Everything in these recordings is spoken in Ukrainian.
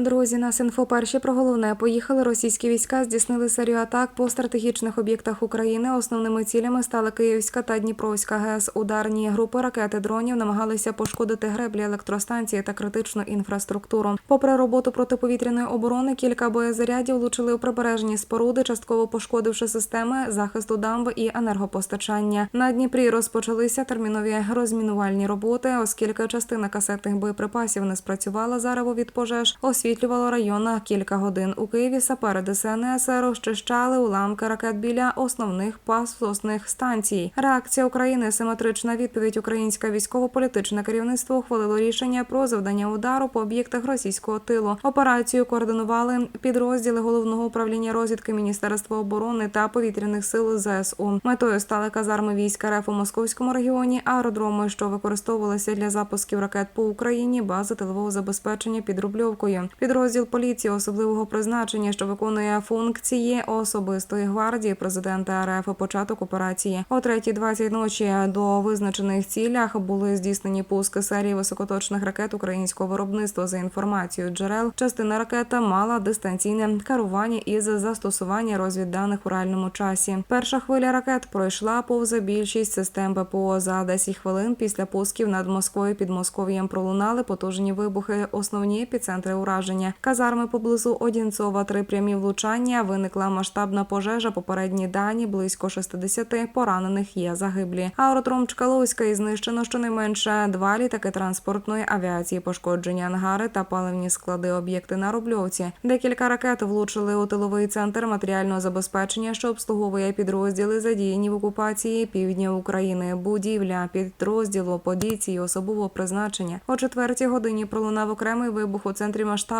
Друзі, нас інфо перші про головне. Поїхали російські війська, здійснили серію атак по стратегічних об'єктах України. Основними цілями стали Київська та Дніпровська ГЕС. Ударні групи ракети дронів намагалися пошкодити греблі електростанції та критичну інфраструктуру. Попри роботу протиповітряної оборони, кілька боєзарядів влучили у прибережні споруди, частково пошкодивши системи захисту дамб і енергопостачання. На Дніпрі розпочалися термінові розмінувальні роботи, оскільки частина касетних боєприпасів не спрацювала зарево від пожеж, освітлювало район на кілька годин. У Києві сапери ДСНС розчищали уламки ракет біля основних пасосних станцій. Реакція України симетрична відповідь. Українське військово-політичне керівництво ухвалило рішення про завдання удару по об'єктах російського тилу. Операцію координували підрозділи головного управління розвідки Міністерства оборони та повітряних сил ЗСУ. Метою стали казарми військ РФ у московському регіоні, аеродроми, що використовувалися для запусків ракет по Україні, бази тилового забезпечення під Рубльовкою. Підрозділ поліції особливого призначення, що виконує функції особистої гвардії президента РФ. Початок операції о 3.20 ночі до визначених цілях були здійснені пуски серії високоточних ракет українського виробництва. За інформацією джерел, частина ракета мала дистанційне керування із застосування розвідданих у реальному часі. Перша хвиля ракет пройшла повз більшість систем ППО за 10 хвилин після пусків над Москвою під Московієм пролунали потужні вибухи. Основні епіцентри ураження. Казарми поблизу Одінцова. Три прямі влучання. Виникла масштабна пожежа. Попередні дані близько 60 поранених є загиблі. Аеродром Чкаловська і знищено щонайменше два літаки транспортної авіації, пошкоджені ангари та паливні склади об'єкти на Рубльовці. Декілька ракет влучили у тиловий центр матеріального забезпечення, що обслуговує підрозділи, задіяні в окупації півдня України. Будівля підрозділу подійці особового призначення. О четвертій годині пролунав окремий вибух у центрі масштабного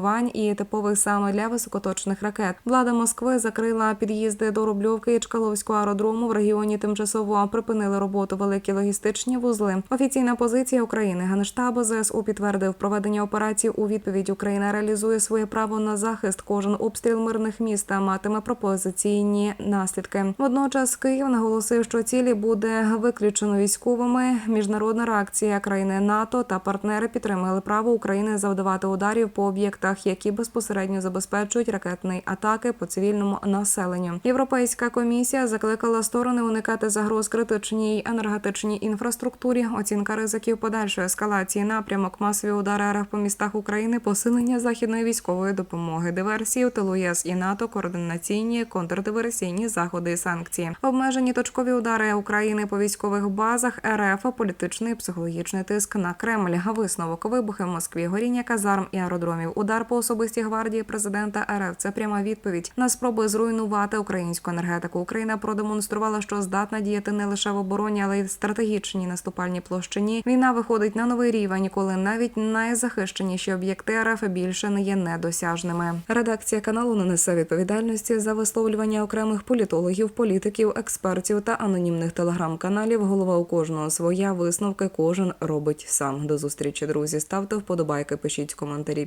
Втрат і наслідки. За інформацією української розвідки, загальні втрати російської сторони склали понад 120 поранених, близько 30 загиблих, повністю знищені склади боєприпасів і частина мобільних командних пунктів. Перша реакція російських структур Міноборони РФ у ранковому зведенні повідомило про спробу масованої атаки дронів. Проте супутникові знімки і відео очевидців стверджували характер руйнувань і типових саме для високоточних ракет. Влада Москви закрила під'їзди до Рубльовки і Чкаловського аеродрому. В регіоні тимчасово припинили роботу великі логістичні вузли. Офіційна позиція України Генштабу ЗСУ підтвердив проведення операції у відповідь. Україна реалізує своє право на захист. Кожен обстріл мирних міст матиме пропозиційні наслідки. Водночас Київ наголосив, що цілі буде виключено військовими. Міжнародна реакція країни НАТО та партнери підтримали право України завдавати ударів по об'єктах, які безпосередньо забезпечують ракетні атаки по цивільному населенню. Європейська комісія закликала сторони уникати загроз критичній енергетичній інфраструктурі, оцінка ризиків подальшої ескалації напрямок, масові удари РФ по містах України, посилення західної військової допомоги, диверсії у тилу ЄС і НАТО, координаційні контрдиверсійні заходи і санкції, обмежені точкові удари України по військових базах РФ, політичний і психологічний тиск на Кремль, висновок вибухи в Москві, горіння казарм і аеродромів, удар по особистій гвардії президента РФ. Це пряма відповідь на спроби зруйнувати українську енергетику. Україна продемонструвала, що здатна діяти не лише в обороні, але й в стратегічній наступальній площині. Війна виходить на новий рівень, коли навіть найзахищеніші об'єкти РФ більше не є недосяжними. Редакція каналу не несе відповідальності за висловлювання окремих політологів, політиків, експертів та анонімних телеграм-каналів. Голова у кожного своя висновки кожен робить сам. До зустрічі, друзі. Ставте вподобайки, пишіть коментарі,